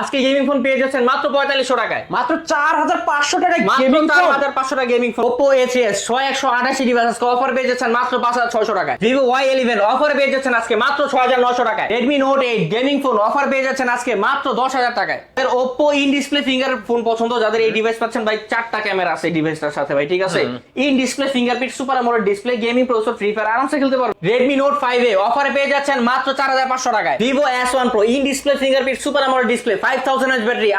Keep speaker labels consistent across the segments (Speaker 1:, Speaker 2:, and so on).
Speaker 1: আজকে gaming phone পেয়ে যাচ্ছেন মাত্র পঁয়তাল্লিশশো টাকায়।
Speaker 2: মাত্র চার হাজার পাঁচশো টাকায় গেমিং
Speaker 1: চার হাজার পাঁচশো টাকা gaming phone Oppo A three S ছয় একশো আঠাশি ডিভাইস আজকে অফার পেয়ে যাচ্ছেন মাত্র পাঁচ হাজার ছয়শো টাকায়। ভিভো ওয়াই ইলেভেন অফার পেয়ে যাচ্ছেন আজকে মাত্র ছয় হাজার নশো টাকায়। Redmi Note eight gaming phone offer পেয়ে যাচ্ছেন আজকে মাত্র দশ হাজার টাকায়। Oppo in display finger phone পছন্দ যাদের এই ডিভাইস পাচ্ছেন ভাই চারটা ক্যামেরা আছে এই ডিভাইসটার সাথে ভাই ঠিক আছে? In display fingerprint super AMOLED display gaming processor Free Fire আরামসে খেলতে পারবেন রেডমি নোট ফাইভ এ অফারে পেয়ে যাচ্ছেন মাত্র চার হাজার পাঁচশো টাকায়। Vivo S one Pro in display fingerprint super AMOLED display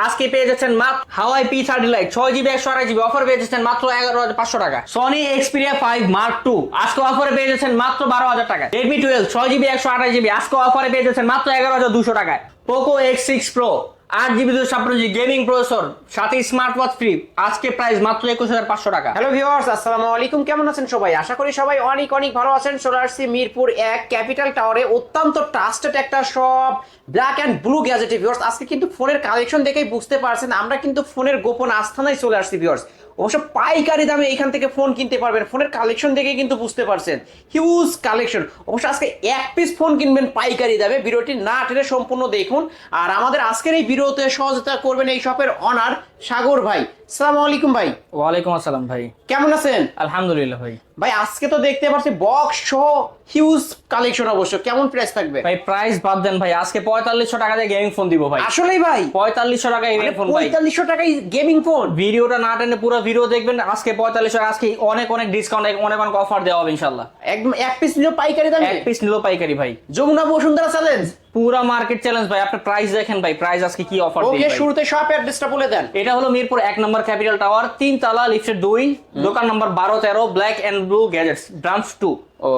Speaker 1: আজকে পেয়ে মাত্র হাওয়াই পি থার্টি লাইট ছয় জিবি একশো আড়াই জিবি অফার পেয়ে মাত্র এগারো হাজার পাঁচশো টাকা। Sony Xperia five Mark two আজকে অফারে পেয়ে মাত্র বারো হাজার টাকা। রেডমি টুয়েলভ ছয় একশো আঠাশ জিবি আজকে অফারে পেয়ে মাত্র এগারো হাজার দুশো টাকায়। পোকো এক্স সিক্স প্রো আট জিবি দুশো ছাপ্পান্ন গেমিং প্রসেসর, সাথে স্মার্ট ওয়াচ ফ্রি আজকে প্রাইস মাত্র একুশ হাজার পাঁচশো টাকা।
Speaker 2: হ্যালো ভিউয়ার্স আসসালামু আলাইকুম। কেমন আছেন সবাই? আশা করি সবাই অনেক অনেক ভালো আছেন। আসছি মিরপুর এক ক্যাপিটাল টাওয়ারে, অত্যন্ত ট্রাস্টেড একটা shop Black and Blue Gadget viewers আজকে কিন্তু ফোনের কালেকশন দেখেই বুঝতে পারছেন, আমরা কিন্তু ফোনের গোপন আস্থানায় চলে আসছি ভিউয়ার্স অবশ্য পাইকারি দামে এখান থেকে ফোন কিনতে পারবেন। ফোনের কালেকশন দেখে কিন্তু বুঝতে পারছেন। হিউজ কালেকশন অবশ্য আজকে এক পিস ফোন কিনবেন পাইকারি দামে। ভিডিওটি না টেনে সম্পূর্ণ দেখুন। আর আমাদের আজকের এই ভিডিওতে সহযোগিতা করবেন এই শপের অনার সাগর ভাই। আলাইকুম ভাই।
Speaker 1: ওয়ালাইকুম আসসালাম ভাই।
Speaker 2: কেমন আছেন?
Speaker 1: আলহামদুলিল্লাহ ভাই।
Speaker 2: ভাই আজকে তো দেখতে পাচ্ছি বক্স সহ হিউজ কালেকশন অবশ্য। কেমন প্রাইস থাকবে?
Speaker 1: ভাই প্রাইস বাদ দেন ভাই আজকে পঁয়তাল্লিশশো টাকা দিয়ে গেমিং ফোন দিব ভাই।
Speaker 2: আসলেই ভাই?
Speaker 1: পঁয়তাল্লিশশো টাকা গেমিং ফোন ভাই।
Speaker 2: পঁয়তাল্লিশশো টাকায় গেমিং ফোন
Speaker 1: ভিডিওটা না টেনে পুরো ভিডিও দেখবেন আজকে পঁয়তাল্লিশ টাকা আজকে অনেক অনেক ডিসকাউন্ট অনেক অনেক অফার দেওয়া হবে ইনশাল্লাহ
Speaker 2: একদম এক পিস নিল পাইকারি দামে?
Speaker 1: এক পিস নিল পাইকারি ভাই।
Speaker 2: যমুনা বসুন্ধরা চ্যালেঞ্জ
Speaker 1: পুরা মার্কেট চ্যালেঞ্জ ভাই আপনি প্রাইস দেখেন ভাই প্রাইস আজকে কি অফার
Speaker 2: ওকে শুরুতে শপ অ্যাড্রেসটা বলে দেন।
Speaker 1: এটা হলো মিরপুর এক নম্বর ক্যাপিটাল টাওয়ার তিন তালা লিফটের দুই দোকান নম্বর বারো তেরো Black and Blue Gadgets branch two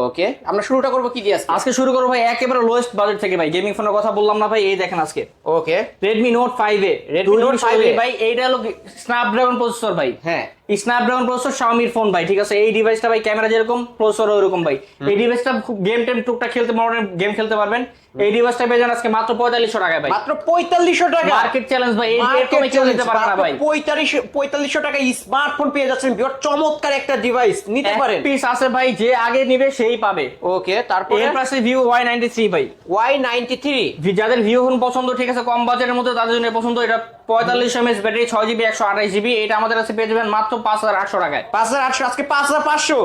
Speaker 2: okay আমরা শুরুটা করব কি দিয়ে আজকে?
Speaker 1: আজকে শুরু করব ভাই একেবারে লোয়েস্ট বাজেট থেকে ভাই গেমিং ফোনের কথা বললাম না ভাই এই দেখেন আজকে।
Speaker 2: Okay
Speaker 1: Redmi Note five A Redmi
Speaker 2: Note Note
Speaker 1: five
Speaker 2: A.
Speaker 1: ভাই এইটা হলো স্ন্যাপড্রাগন প্রসেসর ভাই।
Speaker 2: হ্যাঁ।
Speaker 1: স্ন্যাপড্রাগন প্রসেসর শাওমির ফোন ভাই ঠিক আছে? এই ডিভাইসটা ভাই ক্যামেরা যেরকম প্রসেসর ওরকম ভাই। এই ডিভাইসটা গেম টেম টুকটা খেলতে পারবেন গেম খেলতে পারবেন। এই ডিভাইসটা পেয়ে যান আজকে মাত্র পঁয়তাল্লিশশো টাকায় ভাই।
Speaker 2: মাত্র পঁয়তাল্লিশশো টাকা।
Speaker 1: মার্কেট চ্যালেঞ্জ ভাই এই
Speaker 2: Market
Speaker 1: এরকম কেউ নিতে পারে না ভাই।
Speaker 2: পঁয়তাল্লিশশো পঁয়তাল্লিশশো টাকা স্মার্টফোন পেয়ে যাচ্ছেন বিরাট চমৎকার একটা ডিভাইস নিতে পারেন।
Speaker 1: পিস আছে ভাই যে আগে নিবে সেই পাবে।
Speaker 2: ওকে তারপরে?
Speaker 1: এর পাশে ভিউ ওয়াই নাইনটি থ্রি ভাই।
Speaker 2: ওয়াই নাইনটি থ্রি
Speaker 1: ভি- যাদের ভিউ ফোন পছন্দ ঠিক আছে কম বাজেটের মধ্যে তাদের জন্য পছন্দ এটা পঁয়তাল্লিশ এমএস ব্যাটারি ছয় জিবি একশো আঠাশ জিবি এটা আমাদের কাছে পেয়ে যাবেন মাত্র পাঁচ হাজার আটশো টাকায়।
Speaker 2: পাঁচ হাজার আটশো আজকে পাঁচ হাজার পাঁচশো।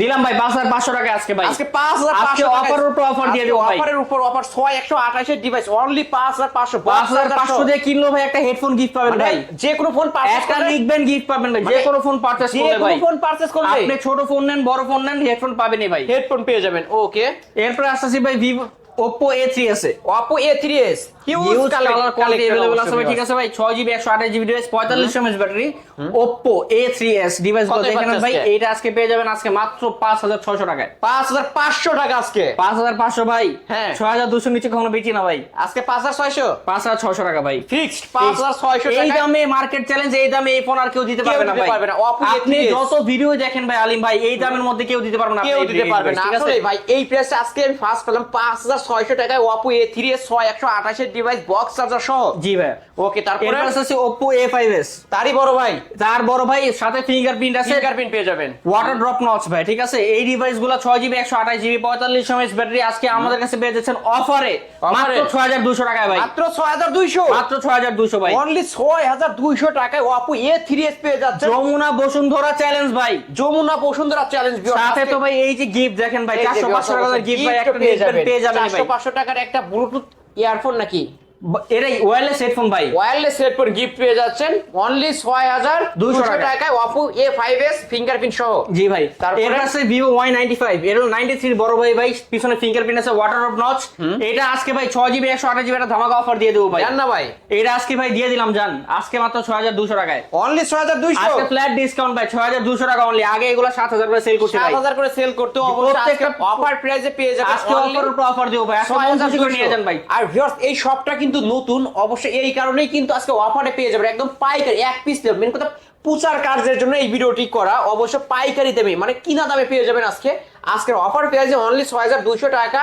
Speaker 1: দিলাম ভাই পাঁচ হাজার পাঁচশো টাকায় আজকে ভাই।
Speaker 2: আজকে পাঁচ হাজার
Speaker 1: আজকে অফারের উপর অফার দিয়ে দেবো ভাই।
Speaker 2: অফারের উপর অফার ছয় একশো আঠাশের ডিভাইস অনলি পাঁচ হাজার পাঁচশো।
Speaker 1: পাঁচ হাজার পাঁচশো দিয়ে কিনলো ভাই একটা হেডফোন গিফট পাবেন
Speaker 2: মানে
Speaker 1: ভাই।
Speaker 2: যে কোনো ফোন
Speaker 1: একটা লিখবেন গিফট পাবেন ভাই যে
Speaker 2: মানে
Speaker 1: কোনো ফোন পারচেস করলে ভাই।
Speaker 2: ফোন পারচেস করলে
Speaker 1: আপনি ছোট ফোন নেন বড় ফোন নেন হেডফোন পাবেনই ভাই।
Speaker 2: হেডফোন পেয়ে যাবেন ওকে
Speaker 1: এরপর আসতেছি ভাই Vivo ওপো এ থ্রি আছে
Speaker 2: Oppo A three S
Speaker 1: huge colour quality available আছে ভাই ঠিক আছে ভাই 6 GB 128 GB device 45 mAh battery Oppo A3s device গুলো
Speaker 2: কত
Speaker 1: দেখেন
Speaker 2: পাচ্ছেন
Speaker 1: ভাই
Speaker 2: আজকে?
Speaker 1: এইটা আজকে পেয়ে যাবেন আজকে মাত্র 5600 টাকায়
Speaker 2: পাঁচ হাজার পাঁচশো টাকা আজকে
Speaker 1: 5500 ভাই
Speaker 2: হ্যাঁ।
Speaker 1: 6200 নিচে কখনো বেচি না ভাই
Speaker 2: আজকে পাঁচ হাজার ছয়শো
Speaker 1: 5600 টাকা ভাই
Speaker 2: ফিক্সড পাঁচ হাজার ছয়শো
Speaker 1: এই
Speaker 2: টাকা
Speaker 1: দামে মার্কেট চ্যালেঞ্জ এই দামে এই ফোন আর কেউ দিতে
Speaker 2: কেউ
Speaker 1: পারবে না
Speaker 2: দিতে
Speaker 1: ভাই
Speaker 2: পারবে না। Oppo
Speaker 1: আপনি
Speaker 2: A3s
Speaker 1: যত ভিডিও দেখেন ভাই আলিম ভাই এই দামের মধ্যে কেউ দিতে পারবে না
Speaker 2: কেউ
Speaker 1: আপনি এই
Speaker 2: দিতে
Speaker 1: video
Speaker 2: পারবে না
Speaker 1: ঠিক আছে
Speaker 2: আসলে ভাই এই প্রাইসটা আজকে আমি ফার্স্ট পেলাম পাঁচ হাজার ছয়শো টাকায় অপো এ থ্রি এস ছয় একশো আঠাশের ডিভাইস বক্স চার্জার সহ।
Speaker 1: জি ভাই।
Speaker 2: ওকে তারপরে?
Speaker 1: আছে Oppo A5s
Speaker 2: তারই বড় ভাই।
Speaker 1: তার বড় ভাই সাথে ফিঙ্গারপ্রিন্ট আছে।
Speaker 2: ফিঙ্গারপ্রিন্ট পেয়ে যাবেন।
Speaker 1: ওয়াটার ড্রপ নচ ভাই ঠিক আছে? এই ডিভাইসগুলো ছয় জিবি একশো আঠাশ জিবি পঁয়তাল্লিশ এমএস ব্যাটারি আজকে আমাদের কাছে পেয়ে যাচ্ছেন অফারে মাত্র ছয় হাজার দুশো টাকায় ভাই।
Speaker 2: মাত্র ছয় হাজার দুইশো?
Speaker 1: মাত্র ছয় হাজার দুশো ভাই।
Speaker 2: অনলি ছয় হাজার দুইশো টাকায় অপো এ থ্রি এস পেয়ে যাচ্ছে
Speaker 1: যমুনা বসুন্ধরা চ্যালেঞ্জ ভাই।
Speaker 2: যমুনা বসুন্ধরা চ্যালেঞ্জ
Speaker 1: সাথে তো ভাই এই যে গিফট দেখেন ভাই চারশো পাঁচশো টাকার গিফট ভাই একটা
Speaker 2: পেয়ে যাবেন। পাঁচশো টাকার একটা ব্লুটুথ ইয়ারফোন নাকি?
Speaker 1: এটাই ওয়্যারলেস হেডফোন ভাই।
Speaker 2: ওয়্যারলেস হেডফোন গিফট পেয়ে যাচ্ছেন অনলি ছয় হাজার দুশো
Speaker 1: টাকায়।
Speaker 2: Oppo A five S fingerprint সহ।
Speaker 1: জি ভাই এর আছে ভিভো ওয়াই নাইনটি ফাইভ এর নাইনটি থ্রি বড় ভাই ভাই পিছনে ফিঙ্গারপ্রিন্ট আছে ওয়াটার অফ নচ এটা আজকে ভাই ছয় জিবি একশো আঠাশ জিবি একটা ধামাকা অফার দিয়ে দেবো ভাই।
Speaker 2: জান না ভাই।
Speaker 1: এটা আজকে ভাই দিয়ে দিলাম জান। আজকে মাত্র ছয় হাজার দুশো টাকায়।
Speaker 2: অনলি ছয় হাজার দুইশো?
Speaker 1: আজকে ফ্ল্যাট ডিসকাউন্ট ভাই ছয় হাজার দুশো টাকা অনলি আগে এগুলো সাত হাজার করে সেল করছে
Speaker 2: সাত হাজার করে সেল করতে অবশ্যই
Speaker 1: প্রত্যেকটা-
Speaker 2: অফার প্রাইসে পেয়ে যাবেন
Speaker 1: আজকে অফার উপর অফার দিও ভাই।
Speaker 2: হাজার
Speaker 1: খুশি করে নিয়ে যান ভাই।
Speaker 2: আর ভিউয়ার্স এই শপটা কিন্তু নতুন, অবশ্যই এই কারণেই কিন্তু আজকে অফারে পেয়ে যাবেন। একদম পাইকারি, এক পিস মেন কথা প্রচার কার্যের জন্য এই ভিডিওটি করা অবশ্য পাইকারি দামে মানে কিনা দামে পেয়ে যাবেন আজকে। আজকের অফার পেয়ে যাবে অনলি ছয় হাজার দুশো টাকা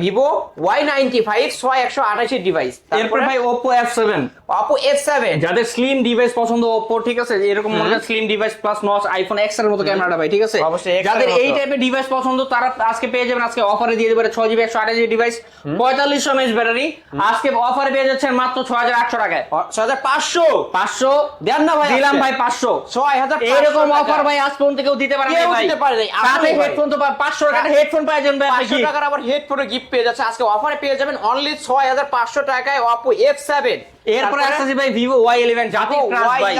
Speaker 2: ভিভো ওয়াই নাইনটি ফাইভ ছয় একশো আঠাশি ডিভাইস
Speaker 1: এরপর ভাই Oppo F seven
Speaker 2: Oppo F seven
Speaker 1: যাদের স্লিম ডিভাইস পছন্দ ওপো ঠিক আছে? এরকম মনে করেন slim device plus notch iPhone এক্সের মতো ক্যামেরাটা ভাই ঠিক আছে?
Speaker 2: অবশ্যই
Speaker 1: যাদের এই টাইপের ডিভাইস পছন্দ তারা আজকে পেয়ে যাবেন আজকে অফারে দিয়ে দেবে ছয় জিবি একশো আঠাশ ডিভাইস পঁয়তাল্লিশশো এমএচ ব্যাটারি আজকে অফারে পেয়ে যাচ্ছেন মাত্র ছয় হাজার আটশো টাকায়।
Speaker 2: ছয় হাজার পাঁচশো?
Speaker 1: পাঁচশো।
Speaker 2: দেন না ভাই
Speaker 1: দিলাম ভাই পাঁচশো
Speaker 2: ছয় হাজার
Speaker 1: এরকম অফার ভাই আজ পর্যন্ত কেউ দিতে পারে
Speaker 2: কেউ দিতে পারে নাই,
Speaker 1: সাথে হেডফোন তো পাঁচশো টাকা হেডফোন পাওয়া যাবেন ভাই।
Speaker 2: পাঁচশো টাকার আবার হেডফোনে গিফট পেয়ে যাচ্ছে। আজকে অফারে পেয়ে যাবেন অনলি ছয় হাজার পাঁচশো টাকায় অপো এফ সেভেন
Speaker 1: এরপরে আসছে ভাই ভিভো ওয়াই ইলেভেন জাতির ক্রাশ ভাই।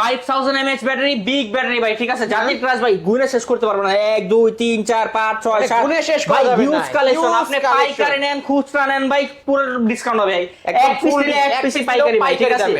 Speaker 1: Five thousand mAh battery big battery ভাই ঠিক আছে? জাতির ক্রাশ ভাই গুনে শেষ করতে পারব না। এক দুই তিন চার পাঁচ ছয় সাত।
Speaker 2: গুণে শেষ করা যাবে না।
Speaker 1: কালেকশন আপনি পাইকারি নেন খুচরা নেন ভাই পুরো ডিসকাউন্ট হবে। ভাই এক পিস নিলে এক পিসি পাইকারি ভাই ঠিক আছে।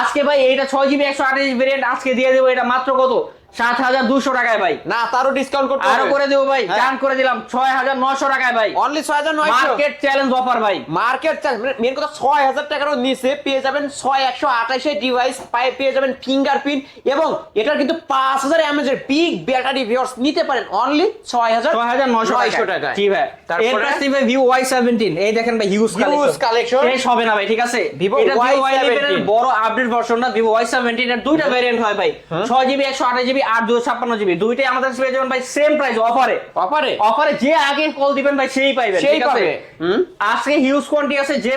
Speaker 1: আজকে ভাই এইটা ছয় জিবি একশো আঠাশ ভেরিয়েন্ট আজকে দিয়ে দেবো এটা মাত্র কত? সাত হাজার দুশো টাকায় ভাই।
Speaker 2: না তারও ডিসকাউন্ট করতে
Speaker 1: আরও করে দেবো ভাই
Speaker 2: হ্যাঁ।
Speaker 1: ডান করে দিলাম ছয় হাজার নশো টাকায় ভাই।
Speaker 2: অনলি ছয় হাজার নয়শো।
Speaker 1: মার্কেট চ্যালেঞ্জ অফার ভাই।
Speaker 2: মার্কেট মেন কথা ছয় হাজার টাকারও নিচে পেয়ে যাবেন ছয় একশো আঠাশে ডিভাইস পায়ে পেয়ে যাবেন ফিঙ্গারপ্রিন্ট এবং এটার কিন্তু পাঁচ হাজার এমএজের বিগ ব্যাটারি ভিউয়ার্স নিতে পারেন অনলি ছয় হাজার
Speaker 1: ছয় হাজার নয়শো
Speaker 2: নয়শো
Speaker 1: টাকা জি ভাই?
Speaker 2: তারপরে?
Speaker 1: আসছে ভাই ওয়াই সেভেন্টিন এই দেখেন ভাই হিউজ
Speaker 2: Huge collection।
Speaker 1: শেষ হবে না ভাই ঠিক আছে?
Speaker 2: Vivo
Speaker 1: এটা Vivo
Speaker 2: Y17
Speaker 1: Y11 এর বড় আপডেট ভার্সনটা ভিভো ওয়াই সেভেন্টিন এর দুইটা ভ্যারিয়েন্ট হয় ভাই। ছয় জিবি একশো আঠাশ জিবি আর দুশো ছাপ্পান্ন জিবি। দুইটাই আমাদের কাছে পেয়ে যাবেন ভাই সেম প্রাইস অফারে
Speaker 2: অফারে
Speaker 1: অফারে যে আগে কল দিবেন ভাই সেই পাইবেন
Speaker 2: সেই পাবে।
Speaker 1: আজকে হিউজ কোয়ান্টি আছে যে।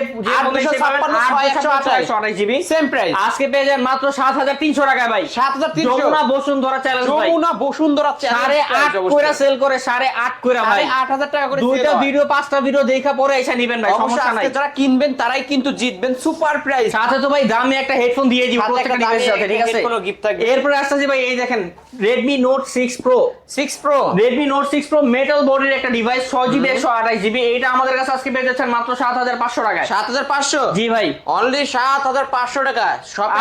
Speaker 1: জিবি।
Speaker 2: Same price।
Speaker 1: আজকে পেয়ে যাবেন মাত্র সাত হাজার তিনশো টাকায় ভাই।
Speaker 2: সাত হাজার তিনশো।
Speaker 1: যমুনা বসুন্ধরা চ্যালেঞ্জ
Speaker 2: যমুনা বসুন্ধরা
Speaker 1: সাড়ে আট কইরা সেল করে সাড়ে আট কইরা ভাই।
Speaker 2: আট হাজার টাকা করে
Speaker 1: দুইটা ভিডিও পাঁচটা ভিডিও দেখা পরে এসে নিবেন ভাই সমস্যা নাই।
Speaker 2: যারা কিনবেন তারাই কিন্তু জিতবেন। সুপার প্রাইস
Speaker 1: সাথে তো ভাই দামি একটা হেডফোন দিয়ে দিব প্রত্যেকটা ডিভাইসের সাথে ঠিক আছে। এরপরে আসতেছি ভাই এই দেখেন Redmi Note 6 Pro.
Speaker 2: Six Pro
Speaker 1: Redmi Note six Pro metal বডির একটা ডিভাইস 6 জিবি 128 জিবি এটা আমাদের কাছে আজকে পেয়ে যাচ্ছেন মাত্র 7500 টাকায়।
Speaker 2: সাত হাজার পাঁচশো?
Speaker 1: জি ভাই।
Speaker 2: অনলি সাত হাজার পাঁচশো টাকা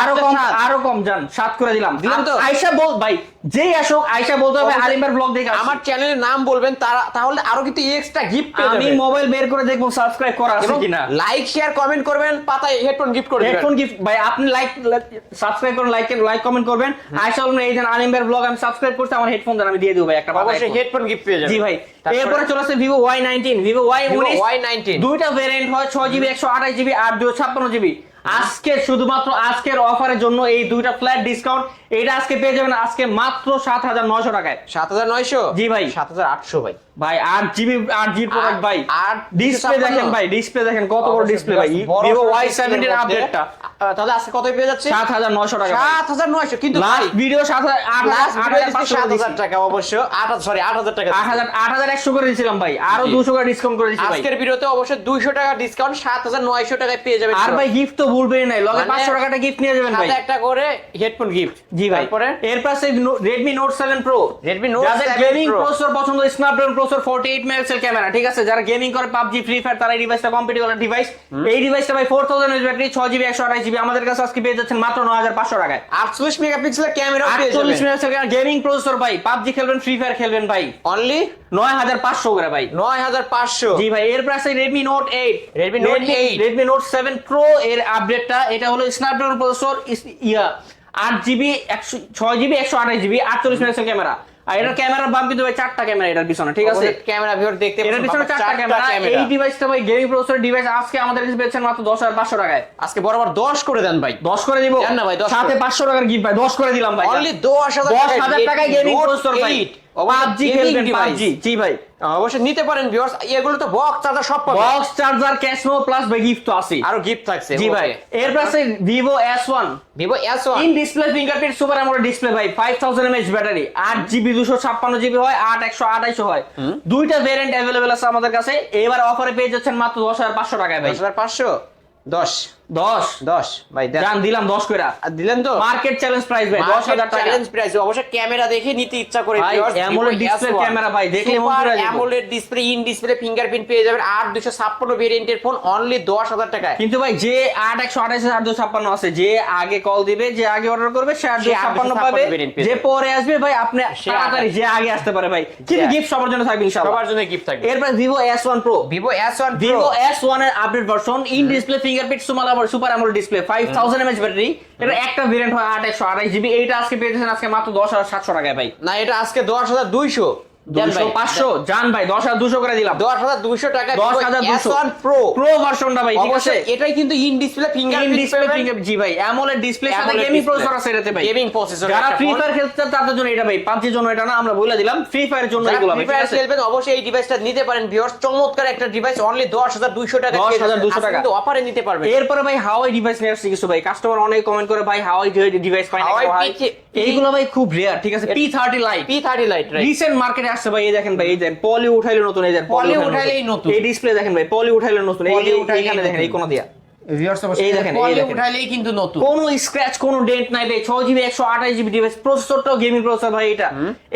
Speaker 2: আরও
Speaker 1: কম
Speaker 2: সাত।
Speaker 1: আরও কম যান সাত করে দিলাম।
Speaker 2: দিলাম তো?
Speaker 1: আইসা বল ভাই যেই আসুক আয়শা বলতে হবে। আলিমের ব্লগ দেখে
Speaker 2: আমার চ্যানেলের নাম বলবেন তারা তাহলে আরও কিন্তু এক্সট্রা গিফট পেয়ে
Speaker 1: আমি মোবাইল বের করে দেখব সাবস্ক্রাইব করা আছে কিনা।
Speaker 2: লাইক শেয়ার কমেন্ট করবেন পাতায় হেডফোন গিফট করে
Speaker 1: হেডফোন গিফট ভাই আপনি লাইক সাবস্ক্রাইব করুন লাইক লাইক কমেন্ট করবেন। আয়শা বলবেন এই দেন আলিম ভাইয়ের ব্লগ আমি সাবস্ক্রাইব করছি আমার হেডফোন দেন আমি দিয়ে দেবো ভাই একটা
Speaker 2: অবশ্যই হেডফোন গিফট পেয়ে যাবেন।
Speaker 1: জি ভাই এরপরে চলে আসছে Vivo Y nineteen
Speaker 2: Vivo Y
Speaker 1: উনিশ
Speaker 2: Y19
Speaker 1: দুইটা ভেরিয়েন্ট হয় ছয় জিবি একশো আঠাশ জিবি আর দুশো ছাপ্পান্ন জিবি আজকে শুধুমাত্র আজকের অফারের জন্য এই দুইটা ফ্ল্যাট ডিসকাউন্ট এটা আজকে পেয়ে যাবেন আজকে মাত্র সাত হাজার নয়শো টাকায়।
Speaker 2: সাত হাজার নয়শো?
Speaker 1: জি ভাই।
Speaker 2: সাত হাজার আটশো ভাই।
Speaker 1: ভাই আট জিবি আট জিবি প্রোডাক্ট ভাই।
Speaker 2: আট
Speaker 1: ডিসপ্লে দেখেন ভাই ডিসপ্লে দেখেন কত বড় ডিসপ্লে ভাই। ভিভো ওয়াই সেভেন্টিন আপডেটটা
Speaker 2: তাহলে আজকে কত পেয়ে যাচ্ছে?
Speaker 1: সাত হাজার নয়শো টাকা
Speaker 2: সাত হাজার নয়শো কিন্তু
Speaker 1: লাস্ট ভিডিও সাত হাজার আট
Speaker 2: সাত হাজার টাকা অবশ্য। আট সরি আট হাজার টাকা
Speaker 1: আট হাজার আট হাজার একশো করে দিয়েছিলাম ভাই।
Speaker 2: আরও
Speaker 1: দুশো করে ডিসকাউন্ট করে ভাই।
Speaker 2: আজকের ভিডিওতে অবশ্যই দুইশো টাকা ডিসকাউন্ট সাত হাজার নয়শো টাকায় পেয়ে যাবেন
Speaker 1: আর ভাই গিফট তো ভুলবেন নাই। লগে
Speaker 2: মানে
Speaker 1: পাঁচশো টাকাটা গিফট নিয়ে যাবেন ভাই।
Speaker 2: সাথে একটা করে হেডফোন গিফট
Speaker 1: জি ভাই।
Speaker 2: তারপরে?
Speaker 1: এর পাশে Redmi Note seven Pro
Speaker 2: Redmi Note
Speaker 1: যাদের গেমিং প্রসেসর পছন্দ স্ন্যাপড্রাগন প্রসেসর 48 মেগাপিক্সেল ক্যামেরা ঠিক আছে? যারা গেমিং করে পাবজি ফ্রি ফায়ার তারা এই ডিভাইসটা কম্পিটিভ ডিভাইস এই ডিভাইসটা ভাই 4000 এমএএইচ ব্যাটারি 6 জিবি 128 জিবি আমাদের কাছে আজকে পেয়ে যাচ্ছেন মাত্র 9500 টাকায়।
Speaker 2: আটচল্লিশ মেগাপিক্সেলের ক্যামেরা পেয়ে
Speaker 1: 48
Speaker 2: যাবেন
Speaker 1: মেগাপিক্সেল গেমিং প্রসেসর ভাই। পাবজি খেলবেন ফ্রি ফায়ার খেলবেন ভাই।
Speaker 2: অনলি
Speaker 1: 9500 করে ভাই।
Speaker 2: নয় হাজার পাঁচশো।
Speaker 1: জি ভাই এর price Redmi Note eight
Speaker 2: Redmi Note 8
Speaker 1: Redmi Note seven Pro এর আপডেটটা এটা হলো স্ন্যাপড্রাগন প্রসেসর ইয়া আট জিবি একশো ছয় জিবি একশো আঠাশ জিবি আটচল্লিশ মেগাপিক্সেল ক্যামেরা। আর এটার ক্যামেরার বাম কিন্তু ভাই চারটা ক্যামেরা এটার পিছনে ঠিক আছে?
Speaker 2: ক্যামেরা ভিউর দেখতে
Speaker 1: এটার পিছনে চারটা ক্যামেরা। এই ডিভাইসটা ভাই গেমিং প্রসেসর ডিভাইস আজকে আমাদের কাছে পেয়েছেন মাত্র দশ হাজার পাঁচশো টাকায়।
Speaker 2: আজকে বরাবর দশ করে দেন ভাই।
Speaker 1: দশ করে দিব।
Speaker 2: দেন না ভাই, 10
Speaker 1: সাথে
Speaker 2: করে।
Speaker 1: পাঁচশো টাকার গিফট ভাই দশ করে দিলাম ভাই।
Speaker 2: অনলি হাজার
Speaker 1: দশ হাজার টাকায় গেমিং প্রসেসর ভাই। পাবজি খেলবেন পাবজি জি ভাই
Speaker 2: অবশ্যই নিতে পারেন ভিউয়ার্স এগুলো তো বক্স চার্জার সব পাবেন
Speaker 1: বক্স চার্জার ক্যাশনো প্লাস ভাই গিফট তো আছে
Speaker 2: আরো গিফট থাকছে
Speaker 1: জি ভাই এর পাশে Vivo S one
Speaker 2: Vivo S one
Speaker 1: in display fingerprint super AMOLED display ভাই 5000 এমএএইচ ব্যাটারি 8 জিবি 256 জিবি হয় 8 128 হয় দুইটা ভেরিয়েন্ট अवेलेबल আছে আমাদের কাছে এবার অফারে পেয়ে যাচ্ছেন মাত্র 10500 টাকায় ভাই
Speaker 2: দশ হাজার পাঁচশো দশ? দশ। ভাই
Speaker 1: দিলাম 10 কইরা।
Speaker 2: দিলেন তো?
Speaker 1: মার্কেট চ্যালেঞ্জ প্রাইস ভাই 10000 টাকা।
Speaker 2: চ্যালেঞ্জ প্রাইস ক্যামেরা দেখে নিতে ইচ্ছা করে
Speaker 1: ভাই, AMOLED display ক্যামেরা ভাই, দেখলে মন পুরা
Speaker 2: AMOLED display in display fingerprint পেয়ে যাবেন আট দুশো ছাপ্পান্ন ভেরিয়েন্টের ফোন অনলি দশ হাজার টাকায়।
Speaker 1: কিন্তু ভাই যে 8 128 8256 আছে। যে আগে কল দিবে যে আগে অর্ডার করবে সে 8256 পাবে।
Speaker 2: variant পেয়ে
Speaker 1: যে পরে আসবে ভাই আপনি তাড়াতাড়ি যে আগে আসতে পারে ভাই। কিন্তু গিফট সবার জন্য থাকবে ইনশাআল্লাহ।
Speaker 2: সবার জন্য গিফট থাকবে।
Speaker 1: এরপর Vivo S1 Pro
Speaker 2: Vivo S
Speaker 1: one Vivo S ওয়ানের update version in display fingerprint Sumala আবার super AMOLED display 5000 mAh battery এটা একটা ভেরিয়েন্ট হয় 8 128 জিবি এইটা আজকে পেয়েছেন আজকে মাত্র 10700 টাকায় ভাই।
Speaker 2: না এটা আজকে দশ হাজার দুইশো। দেন ভাই
Speaker 1: 200 500 জান ভাই 10200 করে দিলাম।
Speaker 2: দশ হাজার দুইশো টাকা
Speaker 1: 10200
Speaker 2: প্রো
Speaker 1: প্রো ভার্সনটা ভাই ঠিক আছে?
Speaker 2: এটাই কিন্তু in display finger
Speaker 1: in display finger জি ভাই অ্যামোলেড ডিসপ্লে সাথে গেমিং প্রসেসর আছে এটাতে ভাই।
Speaker 2: গেমিং প্রসেসর
Speaker 1: যারা ফ্রি ফায়ার খেলতে চান তাদের জন্য এটা ভাই পাবজির জন্য এটা না আমরা বলে দিলাম। ফ্রি ফায়ারের জন্য এগুলো
Speaker 2: খেলবেন অবশ্যই এই ডিভাইসটা নিতে পারেন ভিউয়ার্স চমৎকার একটা ডিভাইস অনলি দশ হাজার দুইশো টাকা
Speaker 1: 10,200 টাকা।
Speaker 2: কিন্তু অফারে নিতে পারবেন।
Speaker 1: এরপরে ভাই হাওয়াই ডিভাইস নিয়ে আসছে কিছু ভাই কাস্টমার অনেক কমেন্ট করে ভাই হাওয়াই ডিভাইস পাই না এইগুলো ভাই খুব রেয়ার ঠিক আছে? P thirty
Speaker 2: Lite P thirty Lite
Speaker 1: recent মার্কেটে আসছে ভাই এই দেখেন ভাই এই দেখেন পলি উঠাইলে নতুন এই দেখেন
Speaker 2: পলি উঠাইলেই নতুন।
Speaker 1: এই ডিসপ্লে দেখেন ভাই পলি উঠাইলে নতুন। এই এইখানে দেখেন এই। কোনা দিয়া। এই দেখেন,
Speaker 2: উঠাইলেই কিন্তু নতুন।
Speaker 1: কোনো স্ক্র্যাচ কোনো ডেন্ট নাই ভাই। ছয় জিবি একশো আঠাশ জিবি ডিভাইস প্রসেসরটাও গেমিং প্রসেসর ভাই এটা।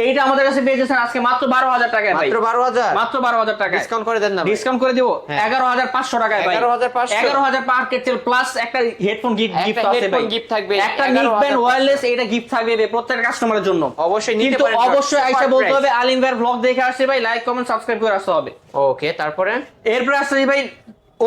Speaker 1: এইটা আমাদের কাছে পেয়ে আজকে মাত্র বারো হাজার টাকায়
Speaker 2: মাত্র বারো হাজার?
Speaker 1: মাত্র বারো হাজার টাকা
Speaker 2: ডিসকাউন্ট করে দেন না
Speaker 1: ডিসকাউন্ট করে দিব। এগারো হাজার পাঁচশো টাকায় ভাই।
Speaker 2: 11,500
Speaker 1: এগারো হাজার পার কেটেল প্লাস একটা হেডফোন গিফট গিফট আছে ভাই।
Speaker 2: headphone থাকবে,
Speaker 1: একটা
Speaker 2: 11,500
Speaker 1: নিকবেন ওয়্যারলেস এটা গিফট থাকবে ভাই প্রত্যেকটা কাস্টমারের জন্য।
Speaker 2: অবশ্যই নিতে পারেন
Speaker 1: অবশ্যই আইসা বলতে হবে আলিম ভাইয়ের ব্লগ দেখে আসছে ভাই লাইক কমেন্ট সাবস্ক্রাইব করে আসতে হবে।
Speaker 2: ওকে তারপরে?
Speaker 1: এরপরে আসছে ভাই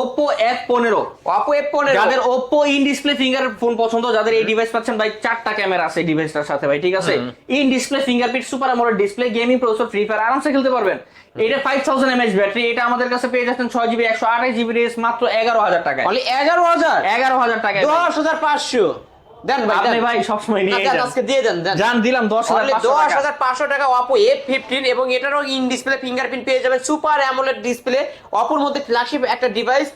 Speaker 1: Oppo F15
Speaker 2: অপো এফ পনেরো।
Speaker 1: যাদের Oppo in display finger phone পছন্দ যাদের এই ডিভাইস পাচ্ছেন ভাই চারটা ক্যামেরা আছে ডিভাইসটার সাথে ভাই ঠিক আছে? In display fingerprint super AMOLED display gaming processor Free Fire আরামসে খেলতে পারবেন। এটা ফাইভ থাউজেন্ড এমএস ব্যাটারি এটা আমাদের কাছে পেয়ে যাচ্ছেন ছয় জিবি 128 জিবি রেস মাত্র এগারো হাজার
Speaker 2: টাকা এগারো হাজার?
Speaker 1: এগারো হাজার টাকা
Speaker 2: দশ হাজার পাঁচশো। দেন ভাই
Speaker 1: আপনি। ভাই সবসময়
Speaker 2: না,
Speaker 1: নিয়ে যান।
Speaker 2: আজকে দিয়ে দেন দেন।
Speaker 1: জান দিলাম 10500
Speaker 2: দশ
Speaker 1: টাকা।
Speaker 2: হাজার পাঁচশো টাকা অপো এফ ফিফটিন এবং এটারও ইন ডিসপ্লে ফিঙ্গারপ্রিন্ট পেয়ে যাবেন। সুপার অ্যামোলেড ডিসপ্লে অপোর মধ্যে ফ্ল্যাগশিপ একটা ডিভাইস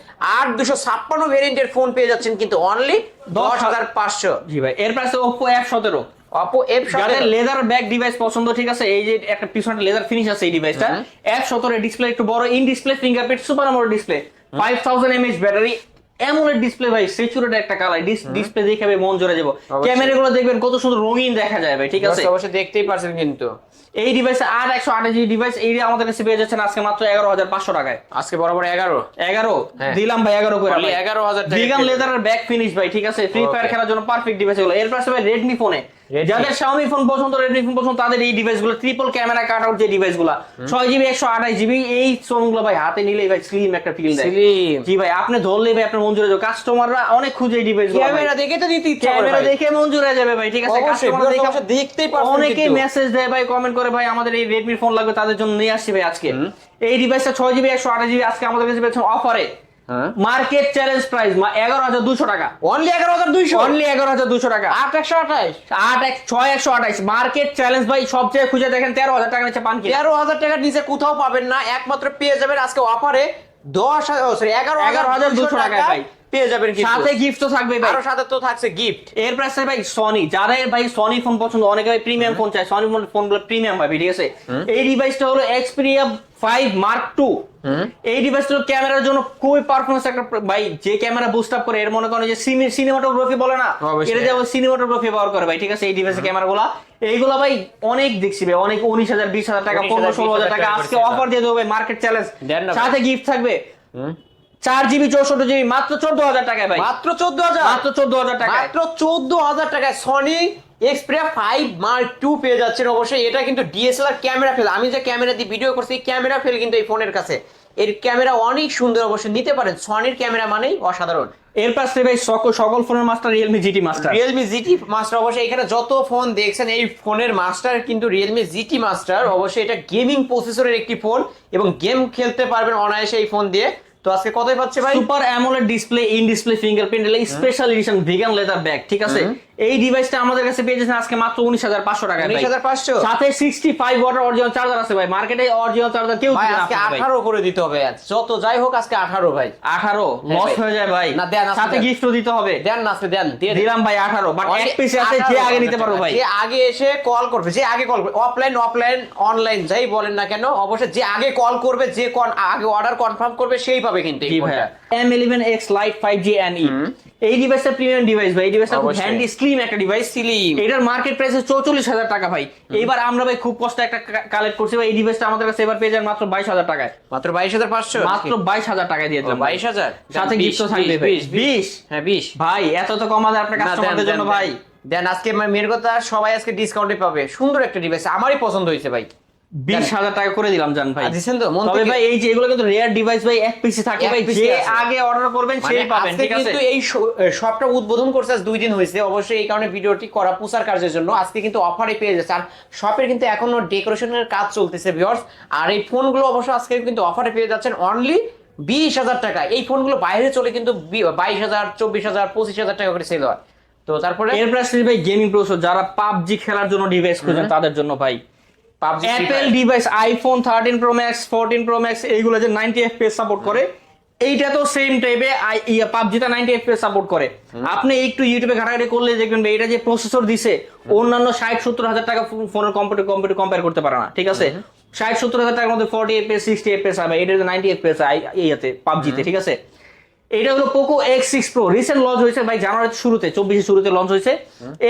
Speaker 2: দুশো ছাপ্পান্ন ভেরিয়েন্টের ফোন পেয়ে যাচ্ছেন কিন্তু অনলি দশ হাজার। পাঁচশো।
Speaker 1: জি ভাই এরপর আছে Oppo F17
Speaker 2: অপো এফ
Speaker 1: যাদের লেদার ব্যাক ডিভাইস পছন্দ ঠিক আছে এই যে একটা পিছনে লেদার ফিনিশ আছে এই ডিভাইসটা এফ সতেরো ডিসপ্লে একটু বড় in display fingerprint super AMOLED display five thousand MH battery AMOLED display ভাই স্যাচুরেট একটা কালার ডিসপ্লে দেখে আমি মন জোড়া যাব।
Speaker 2: ক্যামেরাগুলো
Speaker 1: ক্যামেরা গুলো দেখবেন কত সুন্দর রঙিন দেখা যায় ভাই ঠিক আছে?
Speaker 2: অবশ্যই দেখতেই পারছেন কিন্তু।
Speaker 1: এই ডিভাইসে আট একশো আঠাশ ডিভাইস এই আমাদের কাছে পেয়ে যাচ্ছেন আজকে মাত্র এগারো হাজার পাঁচশো টাকায়।
Speaker 2: আজকে বরাবর এগারো?
Speaker 1: এগারো?
Speaker 2: হ্যাঁ।
Speaker 1: দিলাম ভাই এগারো করে
Speaker 2: 11,000 টাকা
Speaker 1: ভিগান লেদারের ব্যাক ফিনিশ ভাই ঠিক আছে? ফ্রি ফায়ার খেলার জন্য পারফেক্ট ডিভাইস এগুলো। এর পাশে ভাই রেডমি ফোনে। যাদের Xiaomi ফোন পছন্দ রেডমি ফোন পছন্দ তাদের এই ডিভাইসগুলো ট্রিপল ক্যামেরা কাট আউট যে ডিভাইসগুলো ছয় জিবি একশো আঠাশ জিবি এই ফোনগুলো ভাই হাতে নিলেই ভাই স্লিম একটা ফিল দেয়।
Speaker 2: Slim।
Speaker 1: জি ভাই আপনি ধরলেই ভাই আপনার মন জুড়ে যাবে। কাস্টমাররা অনেক খুঁজে এই ডিভাইস
Speaker 2: ক্যামেরা দেখে তো নিতে ইচ্ছা
Speaker 1: ক্যামেরা দেখে মন জুড়ে যাবে ভাই ঠিক আছে?
Speaker 2: viewers
Speaker 1: দেখে-
Speaker 2: অবশ্যই দেখতেই পারছেন
Speaker 1: অনেকেই মেসেজ দেয় ভাই কমেন্ট করে ভাই আমাদের এই রেডমি ফোন লাগবে তাদের জন্য নিয়ে আসছি ভাই আজকে। এই ডিভাইসটা ছয় জিবি একশো আঠাশ জিবি আজকে আমাদের কাছে পেয়েছেন অফারে মার্কেট চ্যালেঞ্জ প্রাইস এগারো হাজার দুশো টাকা।
Speaker 2: অনলি এগারো হাজার দুইশো?
Speaker 1: অনলি এগারো হাজার দুশো টাকা।
Speaker 2: আট একশো আঠাশ
Speaker 1: আট এক ছয় একশো আঠাশ মার্কেট চ্যালেঞ্জ ভাই সবচেয়ে খুঁজে দেখেন তেরো হাজার টাকা নিচে পান কি?
Speaker 2: তেরো হাজার টাকার নিচে কোথাও পাবেন না একমাত্র পেয়ে যাবেন আজকে অফারে দশ হাজার এগারো এগারো
Speaker 1: হাজার
Speaker 2: দুশো টাকা
Speaker 1: ভাই।
Speaker 2: পেয়ে যাবেন
Speaker 1: সাথে গিফট তো থাকবে ভাই।
Speaker 2: আরও সাথে তো থাকছে গিফট
Speaker 1: এর প্রাইসে ভাই সনি যাদের ভাই সনি ফোন পছন্দ অনেকে ভাই প্রিমিয়াম ফোন চায়। সনি ফোন ফোনগুলো প্রিমিয়াম পাবে ঠিক আছে? এই ডিভাইসটা হলো এক্সপিরিয়া ফাইভ মার্ক টু এই ডিভাইসটা ক্যামেরার জন্য খুবই পারফরমেন্স একটা ভাই যে ক্যামেরা বুস্ট আপ করে এর মনে করেন যে সিনেমাটোগ্রাফি বলে না। এটা যেমন সিনেমাটোগ্রাফি পাওয়ার করে ভাই ঠিক আছে? এই ডিভাইসের ক্যামেরাগুলো। এইগুলো ভাই অনেক দেখছি ভাই অনেক উনিশ হাজার বিশ হাজার টাকা
Speaker 2: 19,000,
Speaker 1: পনেরো ষোলো হাজার টাকা।
Speaker 2: টাকা
Speaker 1: আজকে অফার দিয়ে দেবো ভাই মার্কেট চ্যালেঞ্জ সাথে গিফট থাকবে। চার জিবি চৌষট্টি জিবি মাত্র চোদ্দ হাজার টাকায় ভাই।
Speaker 2: মাত্র চোদ্দ হাজার
Speaker 1: মাত্র চোদ্দ হাজার টাকায়।
Speaker 2: মাত্র চোদ্দ হাজার টাকায় Sony Xperia five Mark two পেয়ে যাচ্ছেন অবশ্যই। এটা কিন্তু ডিএসএলআর ক্যামেরা ফেল আমি যে ক্যামেরা দিয়ে ভিডিও করছি ক্যামেরা ফেল কিন্তু এই ফোনের কাছে। এর ক্যামেরা অনেক সুন্দর অবশ্যই। নিতে পারেন। সনির ক্যামেরা মানেই অসাধারণ।
Speaker 1: এর পাশে ভাই সকল সকল ফোনের master Realme GT master
Speaker 2: Realme GT master অবশ্যই। এখানে যত ফোন দেখছেন এই ফোনের মাস্টার কিন্তু রিয়েলমি জিটি মাস্টার অবশ্যই এটা গেমিং প্রসেসরের একটি ফোন এবং গেম খেলতে পারবেন অনায়াসে এই ফোন দিয়ে। তো আজকে কতই পাচ্ছে ভাই?
Speaker 1: Super AMOLED display in display fingerprint special edition vegan leather back ঠিক আছে? এই ডিভাইসটা আমাদের কাছে পেয়ে যাচ্ছেন আজকে মাত্র উনিশ হাজার পাঁচশো টাকা
Speaker 2: 19,500
Speaker 1: সাথে sixty five watt original charger আছে ভাই। মার্কেটে অরিজিনাল চার্জার কেউ
Speaker 2: আজকে। আঠারো করে দিতে হবে। যত যাই হোক আজকে আঠারো ভাই।
Speaker 1: আঠারো?
Speaker 2: হ্যাঁ
Speaker 1: লস হয়ে যায় ভাই।
Speaker 2: না, দেন,
Speaker 1: সাথে গিফটও দিতে হবে।
Speaker 2: দেন না আজকে দেন দিয়ে
Speaker 1: দিলাম ভাই আঠারো। বাট এক পিসে আছে যে আগে নিতে পারব ভাই।
Speaker 2: যে আগে এসে কল করবে যে আগে কল করবে অফলাইন অফলাইন অনলাইন যাই বলেন না কেন অবশ্যই যে আগে কল করবে যে কন- আগে অর্ডার কনফার্ম করবে সেই পাবে কিন্তু
Speaker 1: M eleven X lite five G N E এই ডিভাইসটা প্রিমিয়াম ডিভাইস ভাই। এই ডিভাইসটা খুব
Speaker 2: অবশ্যই।
Speaker 1: স্লিম একটা ডিভাইস
Speaker 2: স্লিম
Speaker 1: এটার মার্কেট প্রাইস চৌচল্লিশ হাজার টাকা ভাই। এবার আমরা ভাই খুব কষ্ট একটা কালেক্ট করছি ভাই এই ডিভাইসটা আমাদের কাছে এবার পেয়ে যান মাত্র বাইশ হাজার টাকায়।
Speaker 2: মাত্র বাইশ হাজার পাঁচশো?
Speaker 1: মাত্র বাইশ হাজার টাকায় দিয়ে দিলাম
Speaker 2: বাইশ হাজার?
Speaker 1: সাথে গিফট থাকবে বিশ
Speaker 2: হ্যাঁ বিশ।
Speaker 1: ভাই এত তো কম আছে আপনার কাস্টমারদের জন্য ভাই।
Speaker 2: দেন। দেন আজকে মেয়ের কথা সবাই আজকে ডিসকাউন্টে পাবে। সুন্দর একটা ডিভাইস আমারই পছন্দ হয়েছে ভাই।
Speaker 1: বিশ হাজার টাকা করে দিলাম জান ভাই।
Speaker 2: দিছেন তো?
Speaker 1: তবে ভাই এই যে এগুলো কিন্তু রেয়ার ডিভাইস ভাই এক পিসি থাকে ভাই যে আগে অর্ডার করবেন
Speaker 2: মানে
Speaker 1: সেই পাবেন ঠিক আছে?
Speaker 2: কিন্তু এই শপটা উদ্বোধন করছে আজ দুই দিন হয়েছে। অবশ্যই এই কারণে ভিডিওটি করা প্রচার কার্যের জন্য। আজকে কিন্তু অফারে পেয়ে যাচ্ছে। আর শপের কিন্তু এখনও ডেকোরেশনের কাজ চলতেছে ভিউয়ার্স আর এই ফোনগুলো অবশ্য আজকে কিন্তু অফারে পেয়ে যাচ্ছেন অনলি বিশ হাজার টাকা। এই ফোনগুলো বাইরে চলে কিন্তু বাইশ হাজার চব্বিশ হাজার পঁচিশ হাজার টাকা করে সেল হয়। তো তারপরে
Speaker 1: এর ভাই গেমিং প্রসেসর যারা পাবজি খেলার জন্য ডিভাইস খুঁজেন তাদের জন্য ভাই। Apple device iPhone thirteen pro max fourteen pro max এইগুলো যে নাইনটি এফপিএস সাপোর্ট করে এইটা তো সেম টাইপে পাবজিটা নাইনটি এফপিএস সাপোর্ট করে। আপনি একটু ইউটিউবে ঘাটাঘাটি করলে দেখবেন এটা যে প্রসেসর দিছে অন্যান্য ষাট সত্তর হাজার টাকা ফোনের কম্পিউটার কম্পিউটার কম্পেয়ার করতে পারে না ঠিক আছে? ষাট সত্তর হাজার টাকার মধ্যে ফোর্টি এফপিএস সিক্সটি এফপিএস হবে এটা নাইনটি এফপিএস এইতে পাবজিতে ঠিক আছে? এটা হলো Poco X six pro recent launch হয়েছে ভাই জানুয়ারির শুরুতে চব্বিশে শুরুতে লঞ্চ হয়েছে।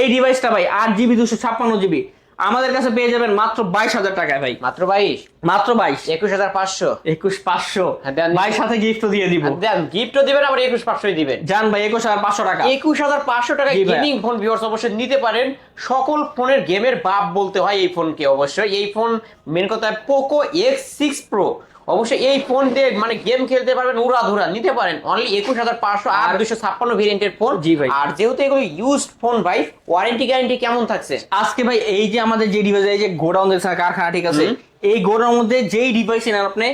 Speaker 1: এই ডিভাইসটা ভাই আট জিবি দুশো ছাপ্পান্ন জিবি আমাদের কাছে পেয়ে যাবেন মাত্র বাইশ হাজার টাকায় ভাই।
Speaker 2: মাত্র বাইশ?
Speaker 1: মাত্র বাইশ।
Speaker 2: একুশ হাজার পাঁচশো।
Speaker 1: একুশ পাঁচশো।
Speaker 2: হ্যাঁ।
Speaker 1: ভাই সাথে গিফট দিয়ে দিব।
Speaker 2: দেন গিফটও দিবেন আবার একুশ পাঁচশোই দিবেন।
Speaker 1: জান ভাই একুশ হাজার পাঁচশো টাকা।
Speaker 2: একুশ হাজার পাঁচশো টাকা গেমিং ফোন ভিউয়ার্স অবশ্যই নিতে পারেন। সকল ফোনের গেমের বাপ বলতে হয় এই ফোনকে অবশ্যই। এই ফোন মেন কথা পোকো এক্স সিক্স প্রো অবশ্যই এই ফোন দিয়ে মানে গেম খেলতে পারবেন উড়াধুরা নিতে পারেন। অনলি একুশ হাজার পাঁচশো আর দুশো ছাপ্পান্ন ভেরিয়েন্টের ফোন
Speaker 1: জি ভাই।
Speaker 2: আর যেহেতু এগুলো ইউজড ফোন ভাই ওয়ারেন্টি গ্যারেন্টি কেমন থাকছে?
Speaker 1: আজকে ভাই এই যে আমাদের যে ডিভাইস এই যে গোডাউন দেখছেন কারখানা ঠিক আছে? এই গোডাউনের মধ্যে যেই ডিভাইস নেন আপনি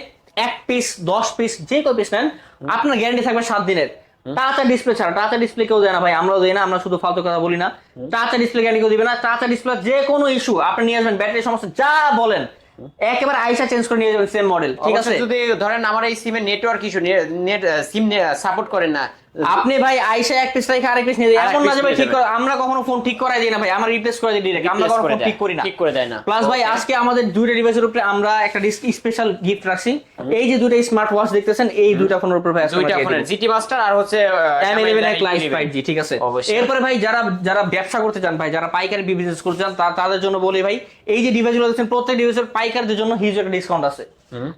Speaker 1: এক পিস দশ পিস যে কোনো পিস নেন আপনার গ্যারান্টি থাকবে সাত দিনের। টাচা ডিসপ্লে ছাড়া টাচা ডিসপ্লে কেউ দেয় না ভাই আমরাও দেই না আমরা শুধু ফালতু কথা বলি না। টাচা ডিসপ্লে গ্যারান্টি কেউ দিবে না টাচা ডিসপ্লে যে কোনো ইস্যু আপনি নিয়ে আসবেন ব্যাটারি সমস্যা যা বলেন একেবারে আইসা চেঞ্জ করে নিয়ে যাবেন সেম মডেল ঠিক আছে?
Speaker 2: যদি ধরেন আমার এই সিমের network issue net sim support করে না
Speaker 1: আপনি ভাই আইসা এক পিস রেখে আরেক পিস নিয়ে।
Speaker 2: আরেক
Speaker 1: এমন না যে ভাই ঠিক করে আমরা কখনো ফোন ঠিক করাই দিই না ভাই আমরা রিপ্লেস করে দিই ডিরেক্ট আমরা কখনো ফোন ঠিক করি না।
Speaker 2: ঠিক করে দেয় না।
Speaker 1: প্লাস ভাই আজকে আমাদের দুইটা ডিভাইসের উপরে আমরা একটা স্পেশাল গিফট রাখছি। এই যে দুইটা স্মার্ট ওয়াচ দেখতেছেন এই দুইটা ফোনের উপরে ভাই
Speaker 2: দুইটা ফোনের জিটি মাস্টার আর হচ্ছে
Speaker 1: M eleven X life five G ঠিক আছে? এরপরে ভাই যারা যারা ব্যবসা করতে চান ভাই যারা পাইকারি বিজনেস করতে চান তাদের জন্য বলি ভাই এই যে ডিভাইসগুলো দেখছেন প্রত্যেক ডিভাইসের পাইকারদের জন্য হিউজ একটা ডিসকাউন্ট আছে।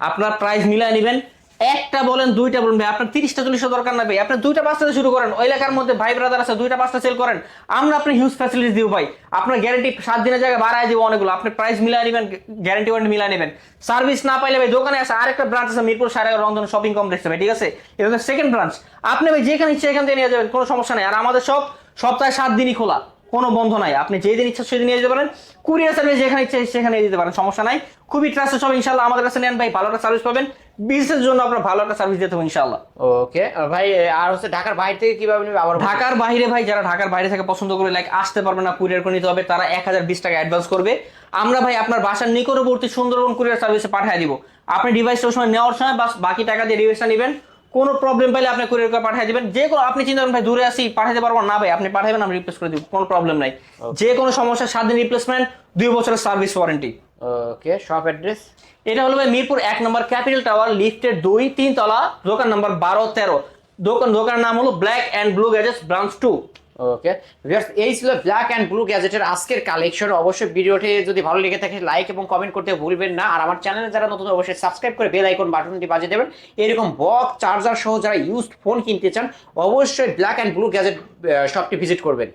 Speaker 1: আপনার প্রাইস মিলাই নেবেন একটা বলেন, দুইটা বলেন ভাই, আপনার তিরিশটা, চল্লিশটা দরকার না ভাই। আপনি দুইটা পাঁচটা শুরু করেন, ওই এলাকার মধ্যে ভাই ব্রাদার আছে, দুইটা পাঁচটা সেল করেন। আমরা আপনি হিউজ ফ্যাসিলিটি দিব ভাই। আপনার গ্যারান্টি সাত দিনের জায়গায় বাড়ায় দিব অনেকগুলো। আপনি প্রাইস মিলাই নেবেন গ্যারান্টি ওয়ারেন্টি মিলাই নেবেন। সার্ভিস না পাইলে ভাই দোকানে আছে আরেকটা ব্রাঞ্চ আছে মিরপুর সাড়ে রন্ধন শপিং কমপ্লেক্সে ভাই, ঠিক আছে? এটা সেকেন্ড ব্রাঞ্চ আপনি ভাই যেখানে ইচ্ছে এখান থেকে নিয়ে যাবেন, কোনো সমস্যা নেই। আর আমাদের সব সপ্তাহে সাত দিনই খোলা, কোনো বন্ধ নাই। আপনি যেদিন ইচ্ছা সেদিন নিয়ে যেতে পারেন। কুরিয়ার সার্ভিস যেখানে ইচ্ছা সেখানে নিয়ে যেতে পারেন, সমস্যা নাই। খুবই ট্রাস্টেড সব ইনশাল্লাহ আমাদের কাছে নেন ভাই, ভালো একটা সার্ভিস পাবেন। বিজনেসের জন্য আপনার ভালো একটা সার্ভিস দিতে হবে ইনশাল্লাহ
Speaker 2: ওকে ভাই আর হচ্ছে ঢাকার বাইরে থেকে কীভাবে নেবে আবার
Speaker 1: ঢাকার বাইরে ভাই যারা ঢাকার বাইরে থেকে পছন্দ করে লাইক আসতে পারবে না কুরিয়ার করে নিতে হবে তারা এক হাজার বিশ টাকা অ্যাডভান্স করবে। আমরা ভাই আপনার বাসার নিকটবর্তী সুন্দরবন কুরিয়ার সার্ভিসে পাঠিয়ে দিব। আপনি ডিভাইসটা ওই সময় নেওয়ার সময় বাস বাকি টাকা দিয়ে ডিভাইসটা নেবেন। কোনো প্রবলেম পাইলে আপনি কুরিয়ার করে পাঠিয়ে দিবেন। যে কোনো আপনি চিন্তা করেন ভাই দূরে আসি পাঠাতে পারব না ভাই আপনি পাঠাবেন আমি রিপ্লেস করে দিব কোনো প্রবলেম নাই। যে কোনো সমস্যা সাত দিন রিপ্লেসমেন্ট দুই বছরের service warranty
Speaker 2: okay shop address
Speaker 1: এটা হলো ভাই মিরপুর এক নম্বর ক্যাপিটাল টাওয়ার লিফটের দুই তিন তলা দোকান নম্বর বারো তেরো। দোকান দোকানের নাম হলো ব্ল্যাক অ্যান্ড ব্লু গ্যাজেস ব্রাঞ্চ টু
Speaker 2: ওকে ভিউয়ার্স এই ছিল ব্ল্যাক অ্যান্ড ব্লু গ্যাজেটের আজকের কালেকশন অবশ্যই ভিডিওটি যদি ভালো লেগে থাকে লাইক এবং কমেন্ট করতে ভুলবেন না। আর আমার চ্যানেলে যারা নতুন অবশ্যই সাবস্ক্রাইব করে বেল আইকন বাটনটি বাজিয়ে দেবেন। এরকম বক চার্জার সহ যারা ইউজড ফোন কিনতে চান অবশ্যই ব্ল্যাক অ্যান্ড ব্লু গ্যাজেট শপটি ভিজিট করবেন।